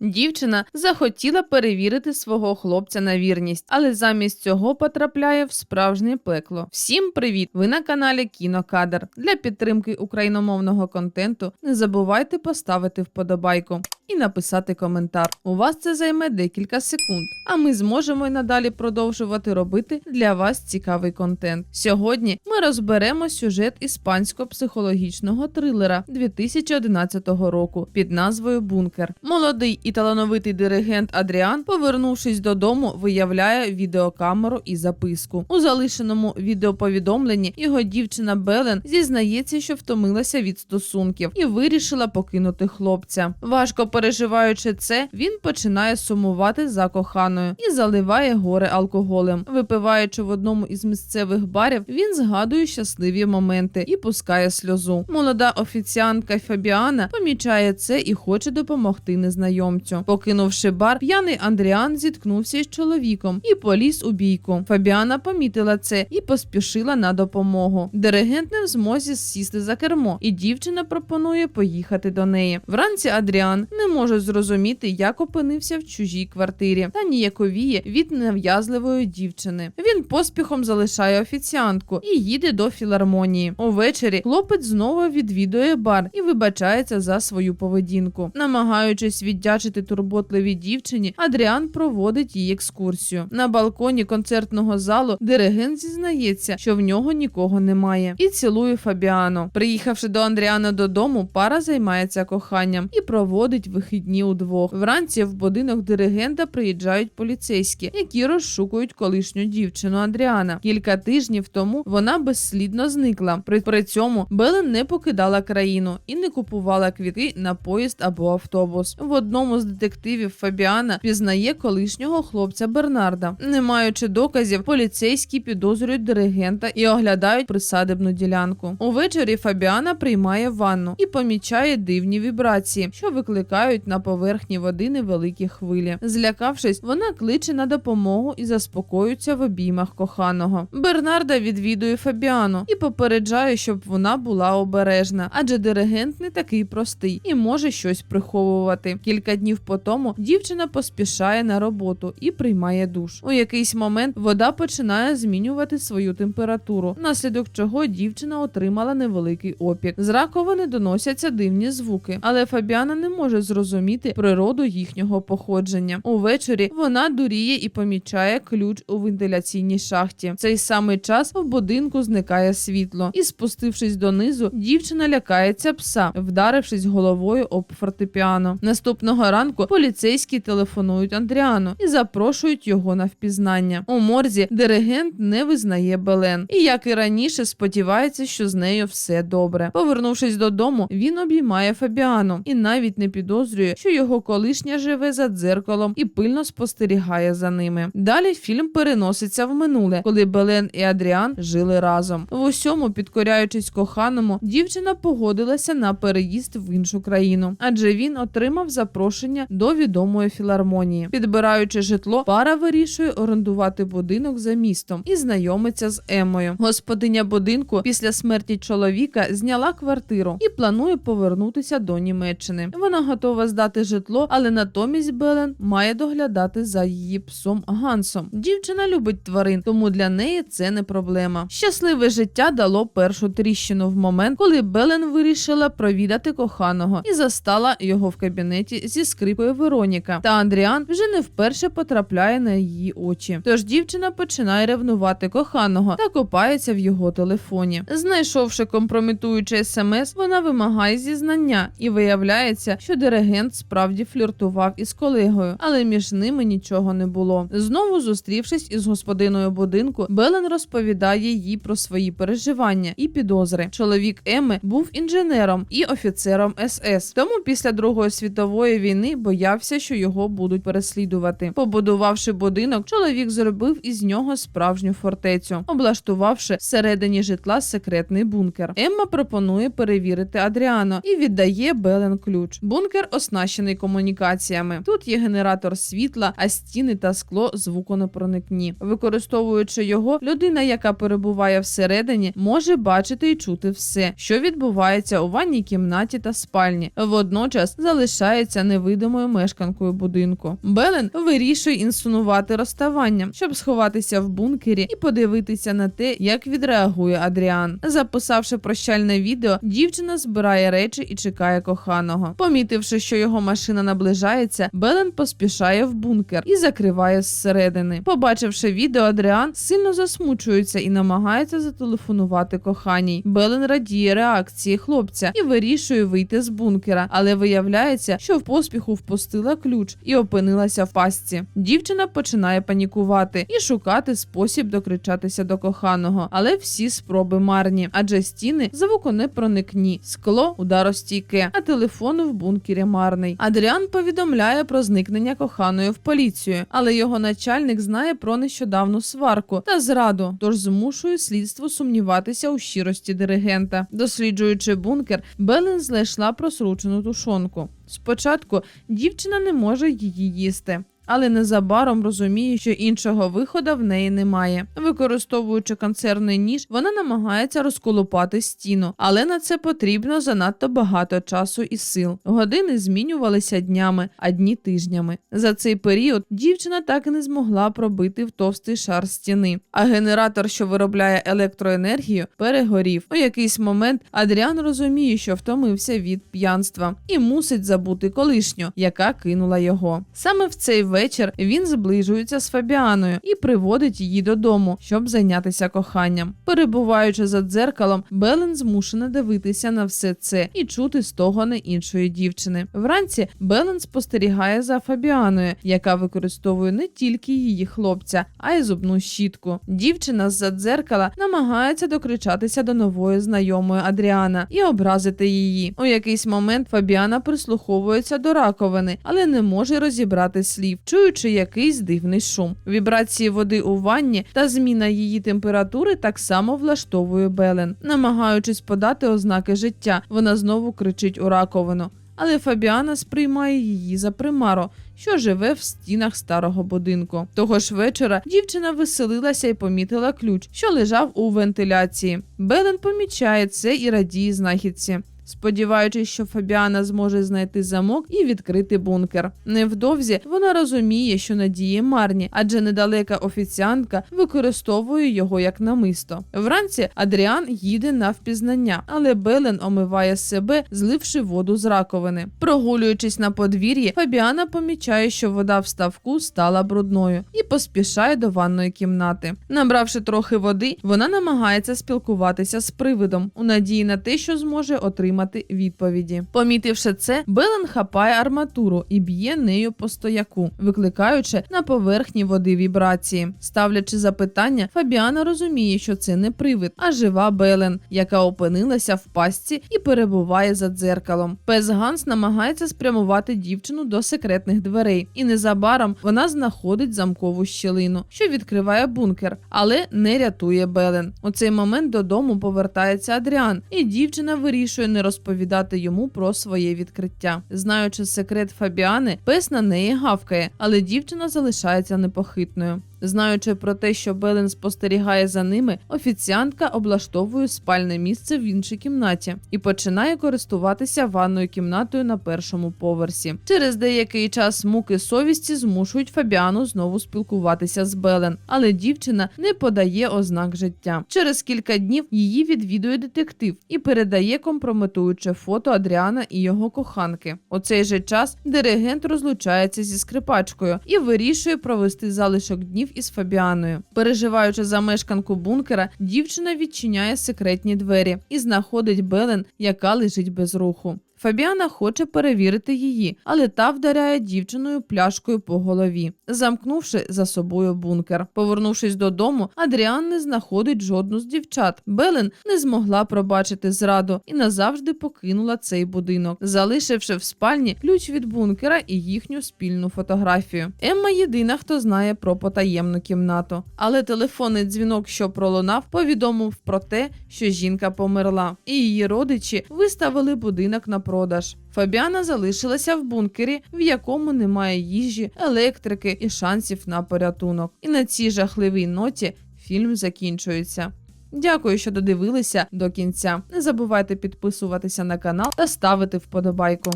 Дівчина захотіла перевірити свого хлопця на вірність, але замість цього потрапляє в справжнє пекло. Всім привіт! Ви на каналі Кінокадр. Для підтримки україномовного контенту не забувайте поставити вподобайку і написати коментар. У вас це займе декілька секунд, а ми зможемо й надалі продовжувати робити для вас цікавий контент. Сьогодні ми розберемо сюжет іспанського психологічного трилера 2011 року під назвою Бункер. Молодий і талановитий диригент Адріан, повернувшись додому, виявляє відеокамеру і записку. У залишеному відеоповідомленні його дівчина Белен зізнається, що втомилася від стосунків і вирішила покинути хлопця. Важко переживаючи це, він починає сумувати за коханою і заливає горе алкоголем. Випиваючи в одному із місцевих барів, він згадує щасливі моменти і пускає сльозу. Молода офіціантка Фабіана помічає це і хоче допомогти незнайомцю. Покинувши бар, п'яний Андріан зіткнувся із чоловіком і поліз у бійку. Фабіана помітила це і поспішила на допомогу. Диригент не в змозі сісти за кермо, і дівчина пропонує поїхати до неї. Вранці Адріан не може зрозуміти, як опинився в чужій квартирі, та ніяковіє від нав'язливої дівчини. Він поспіхом залишає офіціантку і їде до філармонії. Увечері хлопець знову відвідує бар і вибачається за свою поведінку. Намагаючись віддячити турботливій дівчині, Адріан проводить їй екскурсію. На балконі концертного залу диригент зізнається, що в нього нікого немає, і цілує Фабіану. Приїхавши до Андріана додому, пара займається коханням і проводить вихідні удвох. Вранці в будинок диригента приїжджають поліцейські, які розшукують колишню дівчину Андріана. Кілька тижнів тому вона безслідно зникла. При, при цьому Белен не покидала країну і не купувала квітки на поїзд або автобус. В одному з детективів Фабіана пізнає колишнього хлопця Бернарда. Не маючи доказів, поліцейські підозрюють диригента і оглядають присадибну ділянку. Увечері Фабіана приймає ванну і помічає дивні вібрації, що викликають на поверхні води невеликі хвилі. Злякавшись, вона кличе на допомогу і заспокоюється в обіймах коханого. Бернарда відвідує Фабіану і попереджає, щоб вона була обережна, адже диригент не такий простий і може щось приховувати. Кілька днів по тому дівчина поспішає на роботу і приймає душ. У якийсь момент вода починає змінювати свою температуру, внаслідок чого дівчина отримала невеликий опік. З раковини доносяться дивні звуки, але Фабіана не може зрозуміти природу їхнього походження. Увечері вона дуріє і помічає ключ у вентиляційній шахті. В цей самий час в будинку зникає світло, і спустившись донизу, дівчина лякається пса, вдарившись головою об фортепіано. Наступного ранку поліцейські телефонують Андріану і запрошують його на впізнання. У морзі диригент не визнає Белен, і як і раніше, сподівається, що з нею все добре. Повернувшись додому, він обіймає Фабіану і навіть не підозрює, що його колишня живе за дзеркалом і пильно спостерігає за ними. Далі фільм переноситься в минуле, коли Белен і Адріан жили разом. В усьому, підкоряючись коханому, дівчина погодилася на переїзд в іншу країну, адже він отримав запрошення до відомої філармонії. Підбираючи житло, пара вирішує орендувати будинок за містом і знайомиться з Емою. Господиня будинку після смерті чоловіка зняла квартиру і планує повернутися до Німеччини. Вона готова здати житло, але натомість Белен має доглядати за її псом Гансом. Дівчина любить тварин, тому для неї це не проблема. Щасливе життя дало першу тріщину в момент, коли Белен вирішила провідати коханого і застала його в кабінеті зі скрипкою Вероніка. Та Андріан вже не вперше потрапляє на її очі. Тож дівчина починає ревнувати коханого та копається в його телефоні. Знайшовши компрометуюче смс, вона вимагає зізнання і виявляється, що диригент справді фліртував із колегою, але між ними нічого не було. Знову зустрівшись із господиною будинку, Белен розповідає їй про свої переживання і підозри. Чоловік Еми був інженером і офіцером СС. Тому після Другої світової війни боявся, що його будуть переслідувати. Побудувавши будинок, чоловік зробив із нього справжню фортецю, облаштувавши всередині житла секретний бункер. Емма пропонує перевірити Адріано і віддає Белен ключ. Бункер оснащений комунікаціями. Тут є генератор світла, а стіни та скло звуконепроникні. Використовуючи його, людина, яка перебуває всередині, може бачити і чути все, що відбувається у ванній кімнаті та спальні. Водночас залишається невидимим невидимою мешканкою будинку. Белен вирішує інсценувати розставання, щоб сховатися в бункері і подивитися на те, як відреагує Адріан. Записавши прощальне відео, дівчина збирає речі і чекає коханого. Помітивши, що його машина наближається, Белен поспішає в бункер і закриває зсередини. Побачивши відео, Адріан сильно засмучується і намагається зателефонувати коханій. Белен радіє реакції хлопця і вирішує вийти з бункера, але виявляється, що в поспіху впустила ключ і опинилася в пастці. Дівчина починає панікувати і шукати спосіб докричатися до коханого, але всі спроби марні, адже стіни звуконепроникні, скло ударостійке, а телефон в бункері марний. Адріан повідомляє про зникнення коханої в поліцію, але його начальник знає про нещодавну сварку та зраду, тож змушує слідство сумніватися у щирості диригента. Досліджуючи бункер, Белен знайшла просручену тушонку. Спочатку дівчина не може її їсти. Але незабаром розуміє, що іншого виходу в неї немає. Використовуючи концерний ніж, вона намагається розколупати стіну, але на це потрібно занадто багато часу і сил. Години змінювалися днями, а дні тижнями. За цей період дівчина так і не змогла пробити в товстий шар стіни. А генератор, що виробляє електроенергію, перегорів. У якийсь момент Адріан розуміє, що втомився від п'янства і мусить забути колишню, яка кинула його. Саме в цей вечір він зближується з Фабіаною і приводить її додому, щоб зайнятися коханням. Перебуваючи за дзеркалом, Белен змушена дивитися на все це і чути стогони іншої дівчини. Вранці Белен спостерігає за Фабіаною, яка використовує не тільки її хлопця, а й зубну щітку. Дівчина з-за дзеркала намагається докричатися до нової знайомої Адріана і образити її. У якийсь момент Фабіана прислуховується до раковини, але не може розібрати слів, чуючи якийсь дивний шум. Вібрації води у ванні та зміна її температури так само влаштовує Белен. Намагаючись подати ознаки життя, вона знову кричить у раковину. Але Фабіана сприймає її за примару, що живе в стінах старого будинку. Того ж вечора дівчина веселилася і помітила ключ, що лежав у вентиляції. Белен помічає це і радіє знахідці. Сподіваючись, що Фабіана зможе знайти замок і відкрити бункер. Невдовзі вона розуміє, що надії марні, адже недалека офіціантка використовує його як намисто. Вранці Адріан їде на впізнання, але Белен омиває себе, зливши воду з раковини. Прогулюючись на подвір'ї, Фабіана помічає, що вода в ставку стала брудною і поспішає до ванної кімнати. Набравши трохи води, вона намагається спілкуватися з привидом у надії на те, що зможе отримати відповіді. Помітивши це, Белен хапає арматуру і б'є нею по стояку, викликаючи на поверхні води вібрації. Ставлячи запитання, Фабіана розуміє, що це не привид, а жива Белен, яка опинилася в пастці і перебуває за дзеркалом. Пес Ганс намагається спрямувати дівчину до секретних дверей, і незабаром вона знаходить замкову щілину, що відкриває бункер, але не рятує Белен. У цей момент додому повертається Адріан, і дівчина вирішує не розповідати йому про своє відкриття. Знаючи секрет Фабіани, пес на неї гавкає, але дівчина залишається непохитною. Знаючи про те, що Белен спостерігає за ними, офіціантка облаштовує спальне місце в іншій кімнаті і починає користуватися ванною кімнатою на першому поверсі. Через деякий час муки совісті змушують Фабіану знову спілкуватися з Белен, але дівчина не подає ознак життя. Через кілька днів її відвідує детектив і передає компрометуюче фото Адріана і його коханки. У цей же час диригент розлучається зі скрипачкою і вирішує провести залишок днів із Фабіаною. Переживаючи за мешканку бункера, дівчина відчиняє секретні двері і знаходить Белен, яка лежить без руху. Фабіана хоче перевірити її, але та вдаряє дівчиною пляшкою по голові, замкнувши за собою бункер. Повернувшись додому, Адріан не знаходить жодну з дівчат. Белен не змогла пробачити зраду і назавжди покинула цей будинок, залишивши в спальні ключ від бункера і їхню спільну фотографію. Емма єдина, хто знає про потаємну кімнату. Але телефонний дзвінок, що пролунав, повідомив про те, що жінка померла, і її родичі виставили будинок на продаж. Фабіана залишилася в бункері, в якому немає їжі, електрики і шансів на порятунок. І на цій жахливій ноті фільм закінчується. Дякую, що додивилися до кінця. Не забувайте підписуватися на канал та ставити вподобайку.